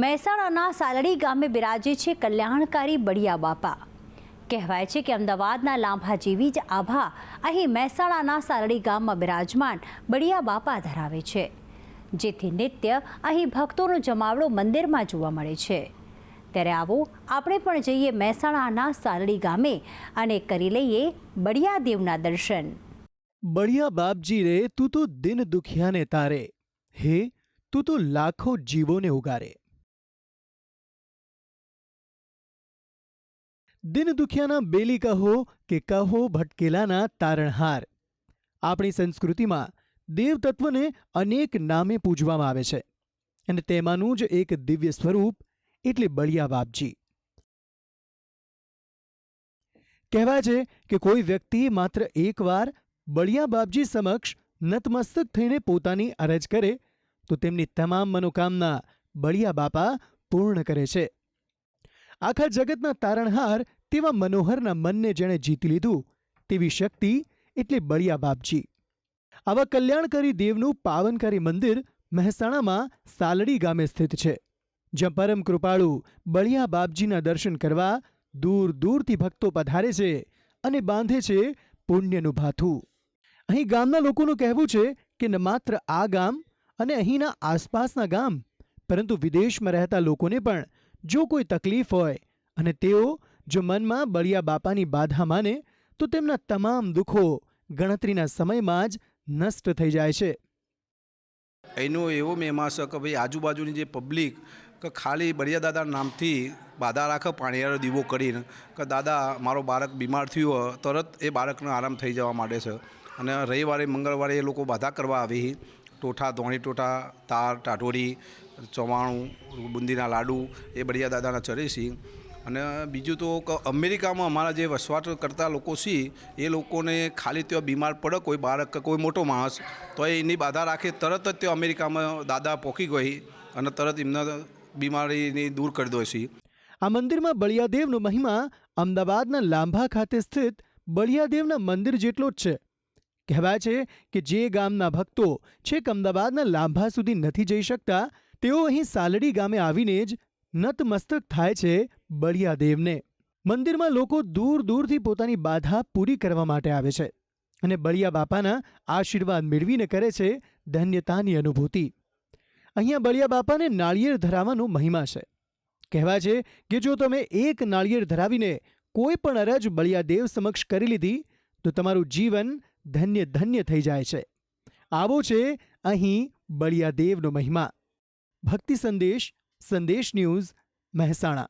મહેસાણાના સાલડી ગામે બિરાજે છે કલ્યાણકારી બળિયા બાપા. કહેવાય છે કે અમદાવાદના લાંભા જેવી જ આભા અહીં મહેસાણાના સાલડી ગામમાં બિરાજમાન બળિયા બાપા ધરાવે છે, જેથી નિત્ય અહીં ભક્તોનો જમાવડો મંદિરમાં જોવા મળે છે. ત્યારે આવો આપણે પણ જઈએ મહેસાણાના સાલડી ગામે અને કરી લઈએ બળિયા દેવના દર્શન. બળિયા બાપજી રે તું તો દિન દુખિયાને તારે. હે, તું તો લાખો જીવોને ઉગારે. દિન દુખિયાના બેલી કહો કે કહો ભટકેલાના તારણહાર. આપણી સંસ્કૃતિમાં દેવતત્વને અનેક નામે પૂજવામાં આવે છે અને તેમાંનું જ એક દિવ્ય સ્વરૂપ એટલે બળિયા બાપજી. કહેવાય છે કે કોઈ વ્યક્તિ માત્ર એકવાર બળિયા બાપજી સમક્ષ નતમસ્તક થઈને પોતાની અરજ કરે તો તેમની તમામ મનોકામના બળિયા બાપા પૂર્ણ કરે છે. આખા જગતના તારણહાર તેવા મનોહરના મનને જેણે જીતી લીધું, તેવી શક્તિ એટલે બળિયા બાપજી. આવા કલ્યાણકારી દેવનું પાવનકારી મંદિર મહેસાણામાં સાલડી ગામે સ્થિત છે, જ્યાં પરમ કૃપાળુ બળિયા બાપજીના દર્શન કરવા દૂર દૂરથી ભક્તો પધારે છે અને બાંધે છે પુણ્યનું ભાથું. અહીં ગામના લોકોનું કહેવું છે કે ન માત્ર આ ગામ અને અહીંના આસપાસના ગામ, પરંતુ વિદેશમાં રહેતા લોકોને પણ જો કોઈ તકલીફ હોય અને તેઓ જો મનમાં બળિયા બાપાની બાધા માને, તો તેમના તમામ દુઃખો ગણતરીના સમયમાં જ નષ્ટ થઈ જાય છે. એનો એવો મહેમા છે કે ભાઈ આજુબાજુની જે પબ્લિક, કે ખાલી બળિયા દાદા નામથી બાધા રાખે, પાણીયારો દીવો કરીને, કે દાદા, મારો બાળક બીમાર થયું, તરત એ બાળકને આરામ થઈ જવા માંડે છે. અને રવિવારે, મંગળવારે એ લોકો બાધા કરવા આવે. ટોઠા, ધોણી ટોઠા, તાર ટાટોરી ચવાણું, બુંદીના લાડુ, એ બળિયા દાદાના ચરે છે અને બીજું તો અમેરિકામાં અમારા જે વસવાટ કરતા લોકો છે, એ લોકોને ખાલી ત્યાં બીમાર પડે, કોઈ બાળક કોઈ મોટો માણસ. તો એની બાધા રાખે તરત જ તે અમેરિકામાં દાદા પોકી ગઈ અને તરત એમના બીમારીની દૂર કરી દો છે. આ મંદિરમાં બળિયાદેવનો મહિમા અમદાવાદના લાંભા ખાતે સ્થિત બળિયાદેવના મંદિર જેટલો જ છે. કહેવાય છે કે જે ગામના ભક્તો છેક અમદાવાદના લાંભા સુધી નથી જઈ શકતા, તેઓ અહીં સાલડી ગામે આવીને જ નતમસ્તક થાય છે બળિયાદેવને. મંદિરમાં લોકો દૂર દૂરથી પોતાની બાધા પૂરી કરવા માટે આવે છે અને બળિયા બાપાના આશીર્વાદ મેળવીને કરે છે ધન્યતાની અનુભૂતિ. અહીંયા બળિયા બાપાને નાળિયેર ધરાવવાનો મહિમા છે. કહેવાય છે કે જો તમે એક નાળિયેર ધરાવીને કોઈ પણ અરજ બળિયાદેવ સમક્ષ કરી લીધી, તો તમારું જીવન ધન્ય ધન્ય થઈ જાય છે. આવો છે અહીં બળિયાદેવનો મહિમા. ભક્તિ સંદેશ સંદેશ ન્યૂઝ મહેસાણા.